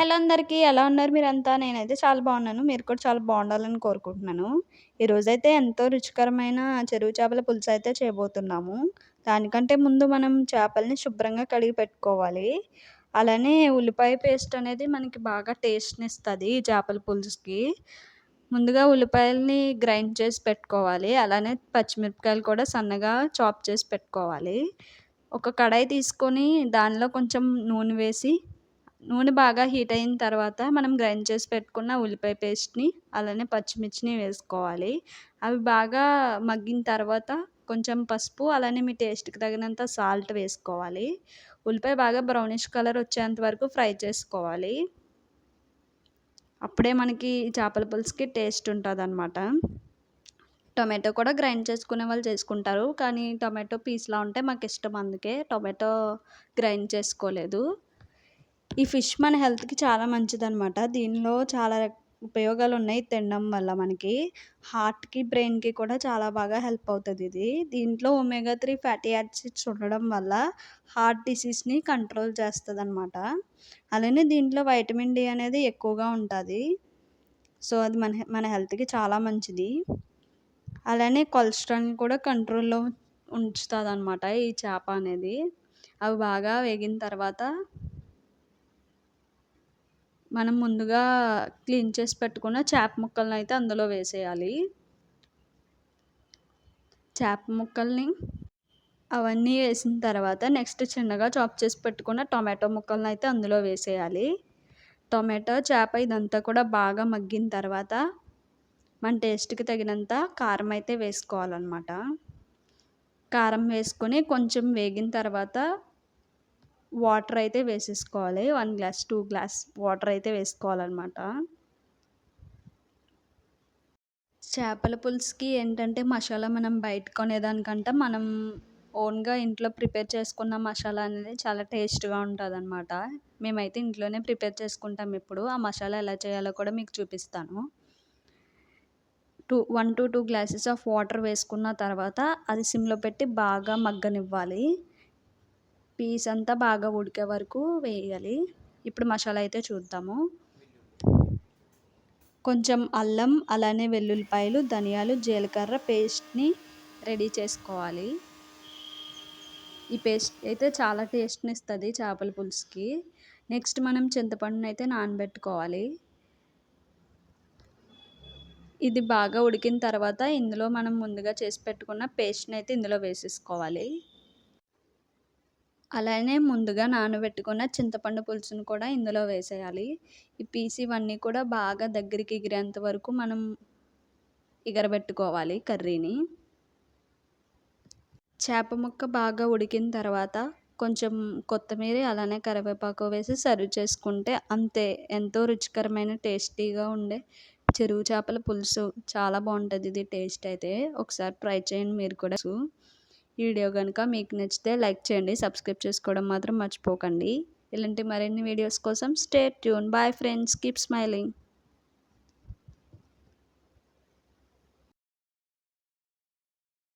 Hello అందరికీ ఎలా ఉన్నారు మీరంతా? నేనైతే చాలా బాగున్నాను. మీరు కూడా చాలా బాగుండాలని కోరుకుంటున్నాను. ఈరోజైతే ఎంతో రుచికరమైన చెరువు చేపల పులుసు అయితే చేయబోతున్నాము. దానికంటే ముందు మనం చేపల్ని శుభ్రంగా కడిగి పెట్టుకోవాలి. అలానే ఉల్లిపాయ పేస్ట్ అనేది మనకి బాగా టేస్ట్ని ఇస్తుంది చేపల పులుసుకి. ముందుగా ఉల్లిపాయల్ని గ్రైండ్ చేసి పెట్టుకోవాలి. అలానే పచ్చిమిరపకాయలు కూడా సన్నగా చాప్ చేసి పెట్టుకోవాలి. ఒక కడాయి తీసుకొని దానిలో కొంచెం నూనె వేసి నూనె బాగా హీట్ అయిన తర్వాత మనం గ్రైండ్ చేసి పెట్టుకున్న ఉల్లిపాయ పేస్ట్ని అలానే పచ్చిమిర్చిని వేసుకోవాలి. అవి బాగా మగ్గిన తర్వాత కొంచెం పసుపు అలానే మీ టేస్ట్కి తగినంత సాల్ట్ వేసుకోవాలి. ఉల్లిపాయ బాగా బ్రౌనిష్ కలర్ వచ్చేంత వరకు ఫ్రై చేసుకోవాలి. అప్పుడే మనకి చేపల పులుసుకి టేస్ట్ ఉంటుంది అనమాట టొమాటో కూడా గ్రైండ్ చేసుకునే వాళ్ళు చేసుకుంటారు. కానీ టొమాటో పీస్లా ఉంటే మాకు ఇష్టం అందుకే టొమాటో గ్రైండ్ చేసుకోలేదు. ఈ ఫిష్ మన హెల్త్కి చాలా మంచిదన్నమాట. దీనిలో చాలా ఉపయోగాలు ఉన్నాయి తినడం వల్ల మనకి. హార్ట్కి బ్రెయిన్కి కూడా చాలా బాగా హెల్ప్ అవుతుంది ఇది. దీంట్లో ఒమేగా త్రీ ఫ్యాటీ యాసిడ్స్ ఉండడం వల్ల హార్ట్ డిసీజ్ని కంట్రోల్ చేస్తుంది అనమాట అలానే దీంట్లో వైటమిన్ డి అనేది ఎక్కువగా ఉంటుంది. సో అది మన మన హెల్త్కి చాలా మంచిది. అలానే కొలెస్ట్రాల్ని కూడా కంట్రోల్లో ఉంచుతుంది అనమాట ఈ చేప అనేది. అవి బాగా వేగిన తర్వాత మనం ముందుగా క్లీన్ చేసి పెట్టుకున్న చేప ముక్కలను అయితే అందులో వేసేయాలి. చేప ముక్కల్ని అవన్నీ వేసిన తర్వాత నెక్స్ట్ చిన్నగా చాప్ చేసి పెట్టుకున్న టొమాటో ముక్కలను అయితే అందులో వేసేయాలి. టొమాటో చేప ఇదంతా కూడా బాగా మగ్గిన తర్వాత మన టేస్ట్కి తగినంత కారం అయితే వేసుకోవాలన్నమాట. కారం వేసుకొని కొంచెం వేగిన తర్వాత వాటర్ అయితే వేసేసుకోవాలి. One glass two glass water అయితే వేసుకోవాలన్నమాట. చేపల పులుసుకి ఏంటంటే మసాలా మనం బయట కొనేదానికంటే మనం ఓన్గా ఇంట్లో ప్రిపేర్ చేసుకున్న మసాలా అనేది చాలా టేస్ట్గా ఉంటుంది అనమాట మేమైతే ఇంట్లోనే ప్రిపేర్ చేసుకుంటాం ఇప్పుడు ఆ మసాలా ఎలా చేయాలో కూడా మీకు చూపిస్తాను. Two one to two glasses of water వేసుకున్న తర్వాత అది సిమ్లో పెట్టి బాగా మగ్గనివ్వాలి. పీస్ అంతా బాగా ఉడికే వరకు వేయాలి. ఇప్పుడు మసాలా అయితే చూద్దాము. కొంచెం అల్లం అలానే వెల్లుల్లిపాయలు ధనియాలు జీలకర్ర పేస్ట్ని రెడీ చేసుకోవాలి. ఈ పేస్ట్ అయితే చాలా టేస్ట్ని ఇస్తుంది చేపల పులుసుకి. నెక్స్ట్ మనం చింతపండుని అయితే నానబెట్టుకోవాలి. ఇది బాగా ఉడికిన తర్వాత ఇందులో మనం ముందుగా చేసి పెట్టుకున్న పేస్ట్ని అయితే ఇందులో వేసేసుకోవాలి. అలానే ముందుగా నానబెట్టుకున్న చింతపండు పులుసును కూడా ఇందులో వేసేయాలి. ఈ పీస్ ఇవన్నీ కూడా బాగా దగ్గరికి ఎగిరేంత వరకు మనం ఎగరబెట్టుకోవాలి కర్రీని. చేప ముక్క బాగా ఉడికిన తర్వాత కొంచెం కొత్తిమీర అలానే కరివేపాకు వేసి సర్వ్ చేసుకుంటే అంతే. ఎంతో రుచికరమైన టేస్టీగా ఉండే చెరువు చేపల పులుసు. చాలా బాగుంటుంది ఇది టేస్ట్ అయితే. ఒకసారి ట్రై చేయండి మీరు కూడా. ఈ వీడియో కనుక మీకు నచ్చితే లైక్ చేయండి సబ్స్క్రైబ్ చేసుకోవడం మాత్రం మర్చిపోకండి. ఇలాంటి మరిన్ని వీడియోస్ కోసం stay tune. Bye friends. Keep smiling.